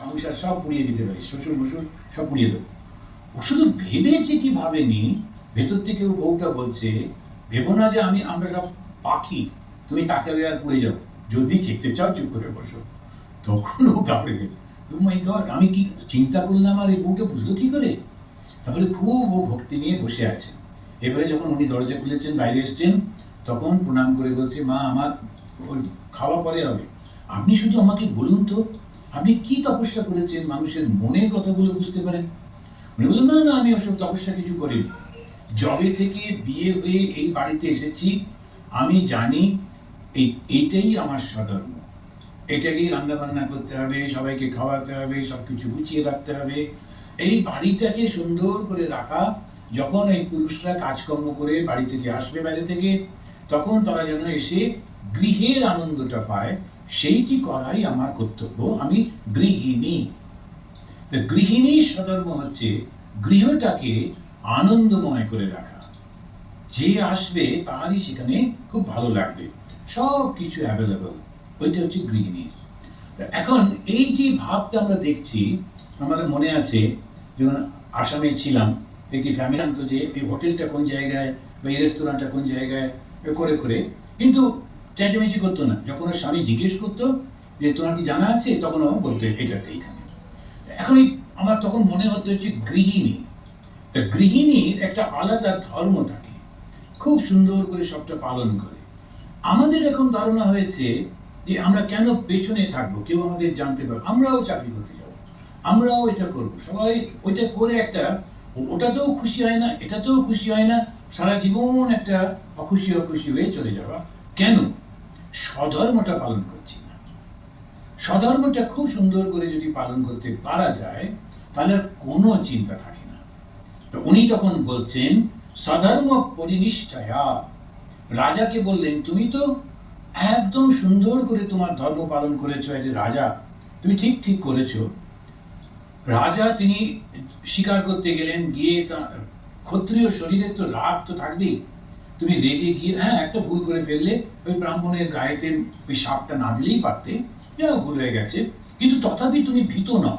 সংসার সব পুড়িয়ে দিতে পারি, শ্বশুর মশুর সব পুড়িয়ে দেবো। ও শুধু ভেবেছে কি ভাবেনি ভেতর থেকে ও বউটা বলছে, ভেবো না যে আমি, আমরা সব পাখি, তুমি তাকে আর পুড়ে যাও। যদি খেতে চাও চুপ করে বসো। তখন ও কাপড়ে গেছে। গড আমি কি চিন্তা করলাম আর এই বউটা বুঝলো কি করে? তারপরে খুব ও ভক্তি নিয়ে বসে আছে। এবারে যখন উনি দরজা খুলেছেন, বাইরে এসছেন, তখন প্রণাম করে বলছে, মা, আমার খাওয়া পরে হবে। আপনি শুধু আমাকে বলুন তো আপনি কি তপস্যা করেছেন? মানুষের মনের কথাগুলো বুঝতে পারেন। উনি বললেন, না না, আমি ওসব তপস্যা কিছু করিনি। জবে থেকে বিয়ে হয়ে এই বাড়িতে এসেছি, আমি জানি এই, এইটাই আমার স্বধর্ম। এটাকেই রান্না বান্না করতে হবে, সবাইকে খাওয়াতে হবে সব কিছু গুছিয়ে রাখতে হবে। এই বাড়িটাকে সুন্দর করে রাখা, যখন এই পুরুষরা কাজকর্ম করে বাড়ি থেকে আসবে বাইরে থেকে, তখন তারা যেন এসে গৃহের আনন্দটা পায় সেইটি করাই আমার কর্তব্য? আমি গৃহিণী। গৃহিণীর সধর্ম হচ্ছে গৃহটাকে আনন্দময় করে রাখা। যে আসবে তারই সেখানে খুব ভালো লাগবে। সব কিছু অ্যাভেলেবল ওইটা হচ্ছে গৃহিণী। এখন এই যে ভাবটা আমরা দেখছি, আমাদের মনে আছে যখন আসামে ছিলাম, একটি ফ্যামিলি আনতো যে এই হোটেলটা কোন জায়গায় বা এই রেস্তোরাঁটা কোন জায়গায় করে করে। কিন্তু চেঁচামেচি করতো না। যখন ওর স্বামী জিজ্ঞেস করতো যে, তোমার কি জানা আছে? তখন ও বলতো, এটাতে এইখানে এখন আমার তখন মনে হতো যে, গৃহিণী। তা গৃহিণীর একটা আলাদা ধর্ম থাকে। খুব সুন্দর করে সবটা পালন করে। আমাদের এখন ধারণা হয়েছে যে, আমরা কেন পেছনে থাকব? কেউ আমাদের জানতে পারবে। আমরাও চাকরি করতে যাব। আমরাও এটা করব। সবাই ওইটা করে একটা, ওটাতেও খুশি হয় না, এটাতেও খুশি হয় না। সারা জীবন একটা অখুশি অখুশি হয়ে চলে যাওয়া। কেন? স্বধর্মটা পালন করছি না। স্বধর্মটা খুব সুন্দর করে যদি পালন করতে পারা যায়, তাহলে কোনো চিন্তা থাকে না। তো উনি তখন বলছেন, স্বধর্ম পরিনিষ্ঠায়া। রাজাকে বললেন, তুমি তো একদম সুন্দর করে তোমার ধর্ম পালন করেছ যে রাজা। তুমি ঠিক ঠিক করেছ। রাজা তিনি শিকার করতে গেলেন, গিয়ে তা ক্ষত্রিয় শরীরে তো রাগ তো থাকবেই। তুমি রেগে গিয়ে হ্যাঁ একটা ভুল করে ফেললে, ওই ব্রাহ্মণের গায়েতে ওই সাপটা না দিলেই পারতে। হ্যাঁ ভুল হয়ে গেছে। কিন্তু তথাপি তুমি ভীত নও।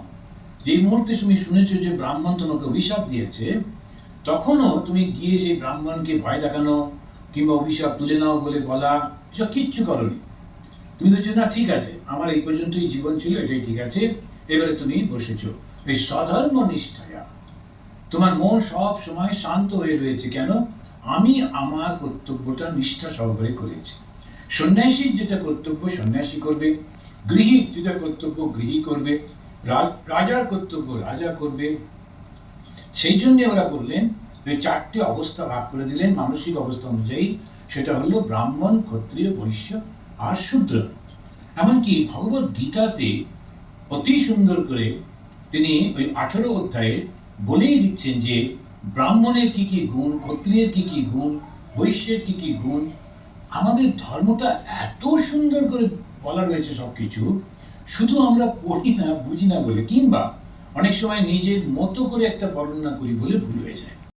যেই মুহূর্তে তুমি শুনেছো যে ব্রাহ্মণ তোমাকে অভিশাপ দিয়েছে, তখনও তুমি গিয়ে সেই ব্রাহ্মণকে ভয় দেখানো কিংবা অভিশাপ তুলে নাও বলে বলা, এসব কিচ্ছু করনি। তুমি বলছো না, ঠিক আছে, আমার এই পর্যন্তই জীবন ছিল, এটাই ঠিক আছে। এবারে তুমি বসেছো এই স্বধর্ম নিষ্ঠায়া। তোমার মন সব সময় শান্ত হয়ে রয়েছে কেন? আমি আমার কর্তব্যটা নিষ্ঠা সহকারে করেছি। সন্ন্যাসীর যেটা কর্তব্য, সন্ন্যাসী করবে। গৃহী যেটা কর্তব্য, গৃহী করবে। রাজার কর্তব্য, রাজা করবে। সেই জন্য ওরা বললেন যে চারটে অবস্থা ভাগ করে দিলেন, মানসিক অবস্থা অনুযায়ী। সেটা হলো ব্রাহ্মণ, ক্ষত্রিয়, বৈশ্য আর শূদ্র। এমনকি ভগবত গীতাতে অতি সুন্দর করে তিনি ওই আঠেরো অধ্যায়ে বলেই দিচ্ছেন যে ব্রাহ্মণের কি কি গুণ, ক্ষত্রিয়ের কি কি গুণ, বৈশ্যের কি কি গুণ? আমাদের ধর্মটা এত সুন্দর করে বলা রয়েছে সব কিছু শুধু আমরা পড়ি না, বুঝি না বলে, কিংবা অনেক সময় নিজের মতো করে একটা বর্ণনা করি বলে ভুল হয়ে যায়।